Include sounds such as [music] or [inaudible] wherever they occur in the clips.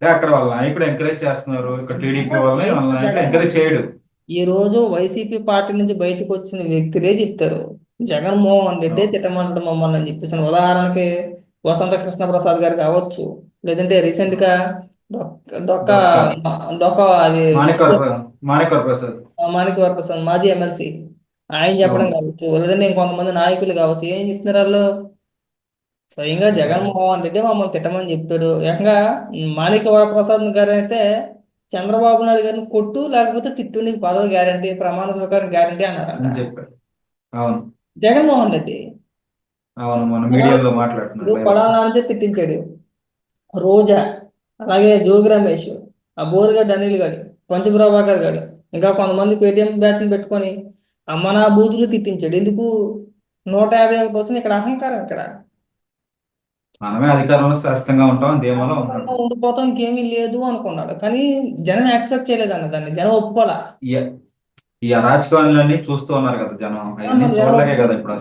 అంటే అక్కడ వాళ్ళ నాయకుడు ఎంకరేజ్ చేస్తున్నారు. ఇక్కడ టీడీపీ [laughs] వాళ్ళని ఎంకరేజ్ చేయడు. ఈ రోజు వైసీపీ పార్టీ నుంచి బయటకు వచ్చిన వ్యక్తులే చెప్తారు. జగన్మోహన్ రెడ్డి తిట్టమంటాడు మమ్మల్ని అని చెప్పేసి. ఉదాహరణకి వసంత కృష్ణ ప్రసాద్ గారు కావచ్చు. లేదంటే రీసెంట్గా డొక్క డొక్క. అది మాణిక్వర మాణిక్వర ప్రసాద్. మాణిక్య ప్రసాద్ మాజీ ఎమ్మెల్సీ. ఆయన చెప్పడం కావచ్చు. లేదంటే ఇంకొంతమంది నాయకులు కావచ్చు. ఏం చెప్తున్నారు వాళ్ళు? స్వయంగా జగన్మోహన్ రెడ్డి మమ్మల్ని తిట్టమని చెప్తాడు ఏకంగా మాణిక్య వరప్రసాద్ గారు అయితే చంద్రబాబు నాయుడు గారిని కొట్టు లేకపోతే తిట్టు నీకు పదవి గ్యారంటీ ప్రమాణ స్వీకారం గ్యారంటీ అన్నారంట. అని చెప్పారు అవును. జగన్మోహన్ రెడ్డి. అవును మన మీడియాలో కొడాల నానిచే తిట్టించాడు. రోజా అలాగే జోగి రమేష్ ఆ బోరుగడ్డ అనిల్ గాడు పంచ ప్రభాకర్ గాడు ఇంకా కొంతమంది పేటిఎం బ్యాచ్ పెట్టుకొని అమ్మ నా బూతులు తిట్టించాడు. ఎందుకు? నూట యాభై ఒకటి వచ్చింది ఇక్కడ అహంకారం ఇక్కడ. మనమే అధికారంలో శాశ్వతంగా ఉంటాం శాశ్వతంగా ఉండిపోతాం ఇంకేమీ లేదు అనుకున్నాడు. కానీ జనం యాక్సెప్ట్ చేయలేదు అన్న దాన్ని. జనం ఒప్పుకోలా? ఈ అరాచకాలన్నీ చూస్తూ ఉన్నారు కదా జనం. చూడలేకే కదా ఇప్పుడు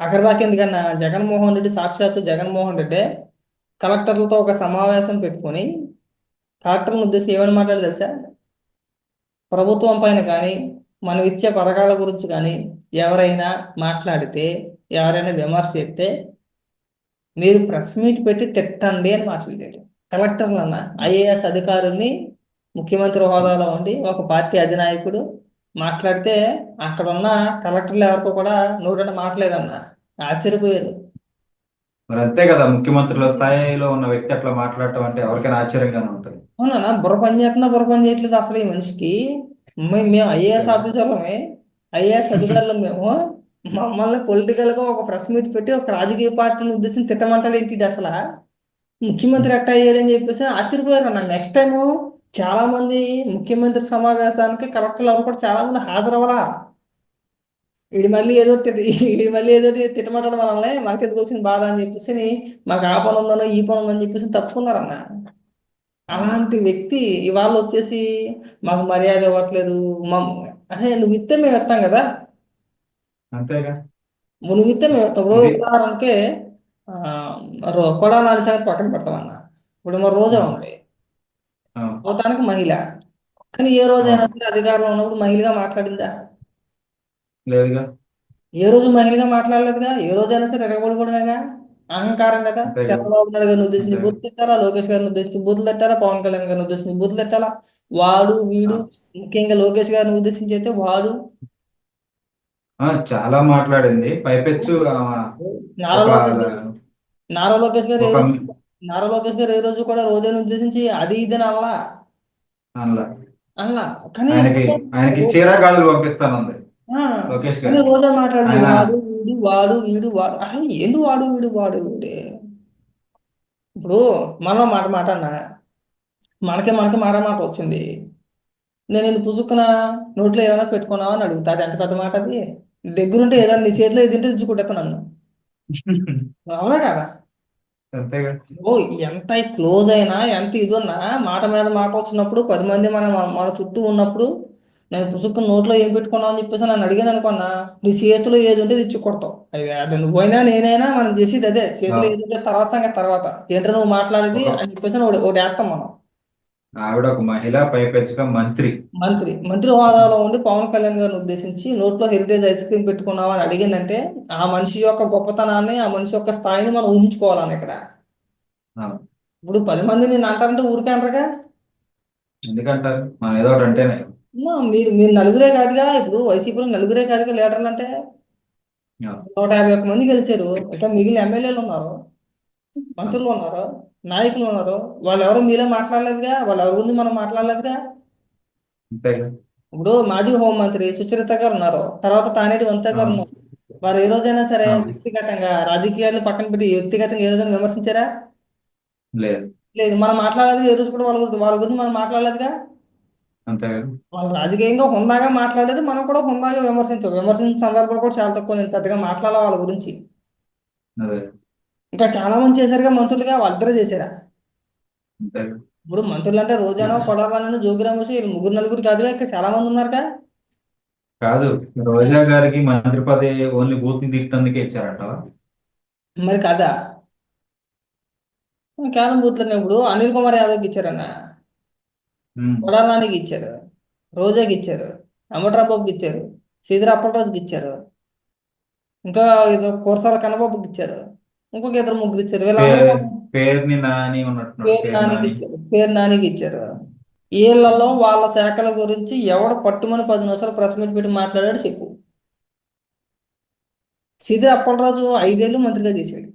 అక్కడ దాకా ఎందుకన్నా? జగన్మోహన్ రెడ్డి సాక్షాత్తు జగన్మోహన్ రెడ్డి. కలెక్టర్లతో ఒక సమావేశం పెట్టుకొని కలెక్టర్లను ఉద్దేశించి ఏమని మాట్లాడి తెలుసా? ప్రభుత్వం పైన కానీ మనం ఇచ్చే పథకాల గురించి కానీ ఎవరైనా మాట్లాడితే ఎవరైనా విమర్శ చేస్తే మీరు ప్రెస్ మీట్ పెట్టి తిట్టండి అని మాట్లాడాడు. కలెక్టర్లు అన్న ఐఏఎస్ అధికారుల్ని ముఖ్యమంత్రి హోదాలో ఉండి ఒక పార్టీ అధినాయకుడు మాట్లాడితే అక్కడ ఉన్న కలెక్టర్లు ఎవరికో కూడా నోటంటే మాట్లాడలేదన్న ఆశ్చర్యపోయారు. మరి అంతే కదా ముఖ్యమంత్రుల స్థాయిలో ఉన్న వ్యక్తి అట్లా మాట్లాడటం అంటే ఎవరికైనా ఆశ్చర్యంగానే ఉంటుంది. అవునా బుర్ర పని చేస్తున్నా బుర్ర పని చేయట్లేదు అసలు ఈ మనిషికి. మేము ఐఏఎస్ ఆఫీసర్లమే ఐఏఎస్ అధికారులు మేము. మమ్మల్ని పొలిటికల్గా ఒక ప్రెస్ మీట్ పెట్టి ఒక రాజకీయ పార్టీని ఉద్దేశించి తిట్టమంటాడు ఏంటి అసలు? ముఖ్యమంత్రి ఎట్టా అయ్యాడని చెప్పేసి ఆశ్చర్యపోయారు అన్న నెక్స్ట్ టైం చాలా మంది ముఖ్యమంత్రి సమావేశానికి కలెక్టర్లు ఎవరు కూడా చాలా మంది హాజరవ్వరా? ఇది మళ్ళీ ఏదో ఇది [laughs] మళ్ళీ ఏదో తిట్టమంటాడు మనల్ని. మనకి ఎందుకు వచ్చిన బాధ అని చెప్పేసి మాకు ఆ పని ఉందనో ఈ పని ఉందని చెప్పేసి తప్పుకున్నారన్న. అలాంటి వ్యక్తి ఇవాళ వచ్చేసి మాకు మర్యాద ఇవ్వట్లేదు. మా అరే నువ్వు ఇస్తే మేము ఇస్తాం కదా? అంతేగా? ఇస్తే మేము ఉదాహరణకి కొడాలి నాని సంగతి పక్కన పెడతామన్న. ఇప్పుడు మా రోజా ఉంది. మొత్తానికి మహిళ. కానీ ఏ రోజైనా సరే అధికారంలో ఉన్నప్పుడు మహిళగా మాట్లాడిందా? లేదుగా. ఏ రోజు మహిళగా మాట్లాడలేదుగా ఏ రోజైనా సరే ఎరగబడిపోవడమేగా అహంకారం కదా. చంద్రబాబు నాయుడు గారిని ఉద్దేశించి. బూతులు తిట్టాలా? లోకేష్ గారిని ఉద్దేశించి బూతులు తిట్టాలా? పవన్ కళ్యాణ్ గారిని ఉద్దేశించి బూతులు తిట్టాలా? వాడు వీడు ముఖ్యంగా లోకేష్ గారిని ఉద్దేశించి అయితే వాడు చాలా మాట్లాడింది. పైపెచ్చు నారా లోకేష్ గారు- నారా లోకేష్ గారు ఏ రోజు నారా లోకేష్ గారు ఏ రోజు కూడా రోజాను ఉద్దేశించి అది ఇది అని అనలా? అనలా. అనలా? కానీ ఆయనకి ఆయనకి చీరా గాజులు లోకేష్ గారు. రోజా మాట్లాడింది వాడు వీడు వాడు వీడు వాడు. అసలు ఎందుకు వాడు వీడు వాడు? వీడు ఇప్పుడు మనలో మాట మాట అన్న మనకే మనకి మాట మాట వచ్చింది నేను నిన్ను పుసుక్కున నోట్లో ఏమైనా పెట్టుకున్నావా అని అడుగుతా. అది ఎంత పెద్ద మాట అది? దగ్గరుంటే ఏదైనా నీ చేతిలో ఏదంటే తెచ్చుకుంటా నన్ను. [laughs] అవునా కదా? ఓ ఎంత క్లోజ్ అయినా ఎంత ఇది ఉన్నా మాట మీద మాట వచ్చినప్పుడు పది మంది మన మన చుట్టూ ఉన్నప్పుడు నేను పుసుక్కున నోట్లో ఏం పెట్టుకున్నావు అని చెప్పేసి నన్ను అడిగాను అనుకున్నా నీ చేతిలో ఏది ఉంటే తెచ్చి కొడతావు అది అది నువ్వైనా నేనైనా మనం చేసేది అదే. చేతిలో ఏది ఉంటే తర్వాత సంగతి తర్వాత. ఏంటో నువ్వు మాట్లాడేది అని చెప్పేసి ఒకటి ఒకటి వేస్తాం మనం. ఆవిడ ఒక మహిళ పైపెచ్చుగా మంత్రి. మంత్రి. మంత్రి హోదాలో ఉండి పవన్ కళ్యాణ్ గారిని ఉద్దేశించి నోట్లో హెరిటేజ్ ఐస్ క్రీమ్ పెట్టుకున్నావా అని అడిగిందంటే ఆ మనిషి యొక్క గొప్పతనాన్ని ఆ మనిషి యొక్క స్థాయిని మనం ఊహించుకోవాలని ఇక్కడ. ఇప్పుడు పది మంది నేను అంటారంటే ఊరికే అంటారుగా? ఎందుకంటారు? మనం ఏదో ఒకటి అంటేనే. మీరు మీరు నలుగురే కాదుగా? ఇప్పుడు వైసీపీలో నలుగురే కాదుగా లీడర్లు అంటే. నూట యాభై ఒక్క మంది గెలిచారు. ఇక మిగిలిన ఎమ్మెల్యేలు ఉన్నారు. మంత్రులు ఉన్నారు. నాయకులు ఉన్నారు. వాళ్ళు ఎవరు మీలో మాట్లాడలేదుగా? వాళ్ళు ఎవరి గురించి మనం మాట్లాడలేదుగా? ఇప్పుడు మాజీ హోంమంత్రి సుచరిత గారు ఉన్నారు. తర్వాత తానేటి వంత గారు. ఉన్నారు. వారు ఏ రోజైనా సరే. వ్యక్తిగతంగా రాజకీయాలు పక్కన పెట్టి వ్యక్తిగతంగా ఏ రోజైనా విమర్శించారా? లేదు. లేదు. మనం మాట్లాడలేదు ఏ రోజు కూడా వాళ్ళ గురించి వాళ్ళ గురించి మనం మాట్లాడలేదుగా? వాళ్ళు రాజకీయంగా హుందాగా మాట్లాడారు. మనం కూడా హుందాగా విమర్శించాం. విమర్శించిన సందర్భాలు కూడా చాలా తక్కువ. నేను పెద్దగా మాట్లాడాల వాళ్ళ గురించి. ఇంకా చాలా మంది చేశారుగా మంత్రులుగా వాళ్ళిద్దరే చేశారా? ఇప్పుడు మంత్రులు అంటే రోజానో కొడాలని జోగి రమేష్ వీళ్ళు ముగ్గురు నలుగురు కాదుగా ఇంకా చాలా మంది ఉన్నారుగా. కాదు రోజా గారికి మంత్రి పదవి ఓన్లీ బూత్ని తిట్టేందుకే ఇచ్చారంట మరి కాదా కేవలం బూత్లు ఇప్పుడు అనిల్ కుమార్ యాదవ్కి ఇచ్చారన్న. కొడాలానికి ఇచ్చారు. రోజాకి ఇచ్చారు. అమట్రాబాబుకి ఇచ్చారు. సీదిరా అప్పలరాజుకి ఇచ్చారు. ఇంకా ఏదో కురసాల కన్నబాబుకి ఇచ్చారు. ఇంకొక ఇద్దరు ముగ్గురు ఇచ్చారు. వీళ్ళందరూ పేరుని నాని పేరు నానికి నాని. ఇచ్చారు. పేరు నానికి ఇచ్చారు. వీళ్ళలో వాళ్ళ శాఖల గురించి ఎవడు పట్టుమని పది నిమిషాలు ప్రెస్ మీట్ పెట్టి మాట్లాడాడు చెప్పు. సీదిరా అప్పలరాజు ఐదేళ్ళు మంత్రిగా చేశాడు.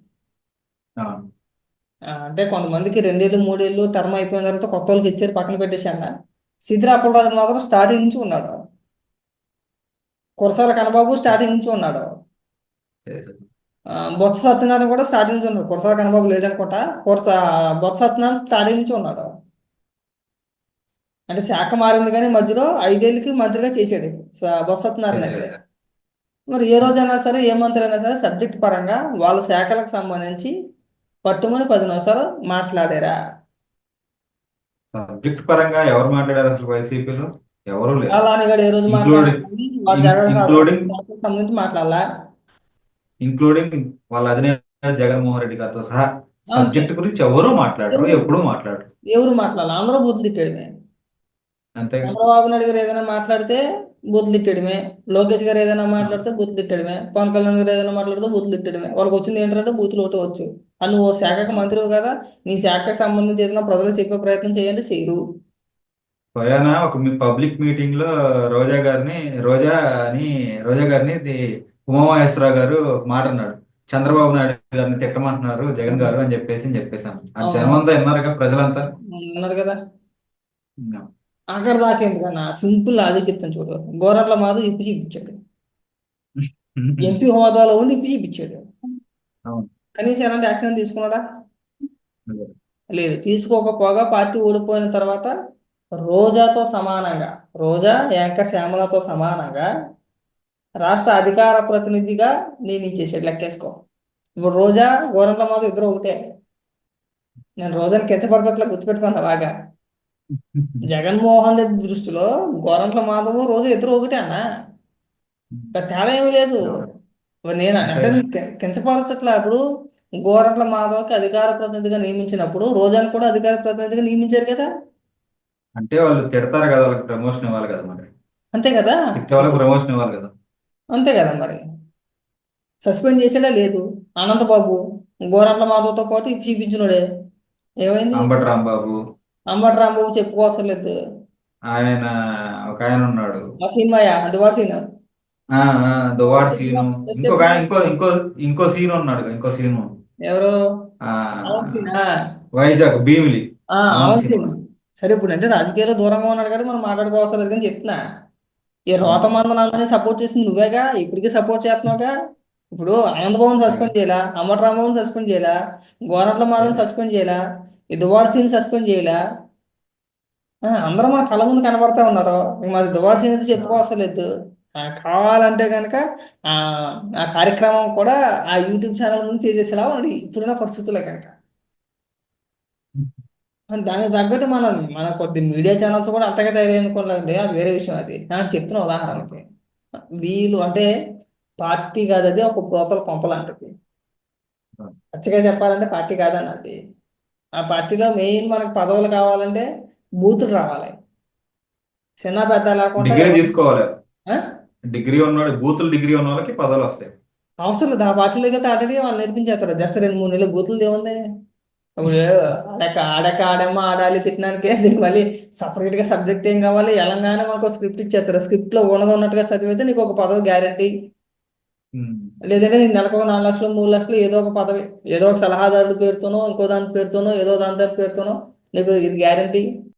అంటే కొంతమందికి రెండేళ్ళు మూడేళ్ళు టర్మ్ అయిపోయిన తర్వాత కొత్త వాళ్ళకి ఇచ్చారు పక్కన పెట్టేశాక సిద్ధిరా అప్పలరాజు మాత్రం స్టార్టింగ్ నుంచి ఉన్నాడు. కురసాల కన్నబాబు స్టార్టింగ్ నుంచి ఉన్నాడు. బొత్స సత్యనారాయణ కూడా స్టార్టింగ్ నుంచి ఉన్నాడు. కురసాల కన్నబాబు లేదనుకుంటా కురస బొత్స సత్యనారాయణ స్టార్టింగ్ నుంచి ఉన్నాడు. అంటే శాఖ మారింది కానీ మధ్యలో ఐదేళ్ళకి మంత్రిగా చేశాడు. స- బొత్స సత్యనారాయణ అయితే. మరి ఏ రోజైనా సరే ఏ మంత్రి అయినా సరే సబ్జెక్ట్ పరంగా వాళ్ళ శాఖలకు సంబంధించి పట్టుమని పది నిమిషాలు మాట్లాడారా? సబ్జెక్ట్ పరంగా ఎవరు మాట్లాడారు అసలు వైసీపీలో? ఎవరు లేరు. అలాని ఏ రోజు శాఖకు సంబంధించి మాట్లాడాలా? ఇంక్లూడింగ్ వాళ్ళ అధినేత జగన్మోహన్ రెడ్డి గారితో సహా సబ్జెక్ట్ గురించి ఎవరు మాట్లాడరు ఎప్పుడూ మాట్లాడరు. ఎవరు మాట్లాడాలి అందరూ బూతులు తిట్టడమే. అంతేగా చంద్రబాబు నాయుడు గారు ఏదైనా మాట్లాడితే బూతులు తిట్టడమే. లోకేష్ గారు ఏదైనా మాట్లాడితే బూతులు తిట్టడమే. పవన్ కళ్యాణ్ గారు ఏదైనా మాట్లాడితే బూతులు తిట్టడమే. వాళ్ళకి వచ్చింది ఏంటంటే బూతులు ఒకటి వచ్చు అని ఓ శాఖకు మంత్రివి కదా నీ శాఖకు సంబంధించి ఏదైనా ప్రజలకు చెప్పే ప్రయత్నం చేయండి చేయరు. పోయానా? ఒక మీ పబ్లిక్ మీటింగ్లో రోజా గారిని రోజా అని రోజా గారిని ఉమామహేశ్వరరావు గారు మాట అన్నాడు చంద్రబాబు నాయుడు గారిని తిట్టమంటున్నారు జగన్ గారు అని చెప్పేసి అని చెప్పేశాను. ఆ. జనమంతా విన్నారుగా ప్రజలంతా? అన్నారు కదా. అక్కడ దాకా ఎందుకన్నా సింపుల్ చెప్తాను చూడు. గోరట్ల మాధవ్ ఇప్పి చూపించాడు. ఎంపీ హోదాలో ఉండి ఇప్పి చూపించాడు. కనీసం ఎలాంటి యాక్షన్ తీసుకున్నాడా? లేదు. తీసుకోకపోగా పార్టీ ఓడిపోయిన తర్వాత రోజాతో సమానంగా రోజా యాంకర్ శ్యామలతో సమానంగా రాష్ట్ర అధికార ప్రతినిధిగా నియమించేసాడు లెక్కేసుకో. ఇప్పుడు రోజా గోరంట్ల మాధవ్ ఇద్దరు ఒకటే. నేను రోజాని కించపరచట్లా గుర్తుపెట్టుకున్నా బాగా జగన్మోహన్ రెడ్డి దృష్టిలో గోరంట్ల మాధవ్ రోజు ఇద్దరు ఒకటే అన్న. తేడా ఏమీ లేదు. నేను అంటే కించపరచట్లా. ఇప్పుడు గోరంట్ల మాధవ్కి అధికార ప్రతినిధిగా నియమించినప్పుడు రోజాని కూడా అధికార ప్రతినిధిగా నియమించారు కదా. అంటే వాళ్ళు తిడతారు కదా వాళ్ళకి ప్రమోషన్ ఇవ్వాలి కదా మరి. అంతే కదా. ప్రమోషన్ ఇవ్వాలి కదా. అంతే కదా మరి. సస్పెండ్ చేసేలా లేదు. అనంతబాబు గోరంట్ల మాధవ్తో పాటు చూపించినోడే. ఏమైంది? అంబటి రాంబాబు. అంబటి రాంబాబు చెప్పుకోవసరం లేదు. ఆయన ఒక ఆయన ఉన్నాడు. ఆ సినిమాయా అది వాడు సినిమా దువాడ్ సీను. ఇంకొక ఆయన ఇంకో ఇంకో ఇంకో సీన్ ఉన్నాడు ఇంకో సీను. ఎవరు? వైజాగ్ భీమిలి. ఆ, అవన్ సీన్. సరే ఇప్పుడు అంటే రాజకీయాల్లో దూరంగా ఉన్నాడు కాబట్టి మనం మాట్లాడుకోవసరం లేదు కానీ చెప్తున్నా ఈ రోత మందనాన్ని సపోర్ట్ చేసింది నువ్వేగా? ఇప్పటికీ సపోర్ట్ చేస్తున్నావుగా? ఇప్పుడు ఆనందబాబుని సస్పెండ్ చేయాలా? అమర్ రాంబాబుని సస్పెండ్ చేయాలా? గోరట్ల మాధవని సస్పెండ్ చేయాలా? ఈ దువాడ్ సీన్ సస్పెండ్ చేయాలా? అందరూ మన కళ్ళ ముందు కనబడతా ఉన్నారు. మాది దువాడ్ సీన్ అయితే చెప్పుకోవసలేదు. కావాలంటే కనుక ఆ కార్యక్రమం కూడా ఆ యూట్యూబ్ ఛానల్ నుంచి చేసేసేలా ఇప్పుడున్న పరిస్థితుల్లో కనుక దానికి తగ్గట్టు మనం మన కొద్ది మీడియా ఛానల్స్ కూడా అట్టగా తయారనుకోలేండి అది వేరే విషయం అది. నేను చెప్తున్నా ఉదాహరణకి వీళ్ళు అంటే పార్టీ కాదు అది ఒక ప్రోతల కొంపలాంటిది పచ్చగా చెప్పాలంటే పార్టీ కాదన్నది. ఆ పార్టీలో మెయిన్ మనకు పదవులు కావాలంటే బూతులు రావాలి. చిన్న పెద్ద లేకుండా డిగ్రీ తీసుకోవాలి? డిగ్రీ ఉన్నవాడు బూతులు డిగ్రీ ఉన్న వాళ్ళకి పదవులు వస్తాయి. అవసరం లేదు. ఆ పార్టీలోకి అయితే ఆల్రెడీ వాళ్ళు నేర్పించేస్తారు. జస్ట్ రెండు మూడు నెలలు బూతులు ఏముంది ఇప్పుడు ఆడక ఆడక ఆడమ్మ ఆడాలి తిట్టడానికే దీనికి మళ్ళీ సపరేట్గా సబ్జెక్ట్ ఏం కావాలి? ఎలాగానే మనకు స్క్రిప్ట్ ఇచ్చేస్తారు. స్క్రిప్ట్లో ఉన్నది ఉన్నట్టుగా చదివితే నీకు ఒక పదవి గ్యారంటీ. లేదంటే నీకు నెలకు ఒక నాలుగు లక్షలు మూడు లక్షలు ఏదో ఒక పదవి ఏదో ఒక సలహాదారుడి పేరుతోనో ఇంకో దాని పేరుతోనో ఏదో దాని దాని పేరుతోనో నీకు ఇది గ్యారంటీ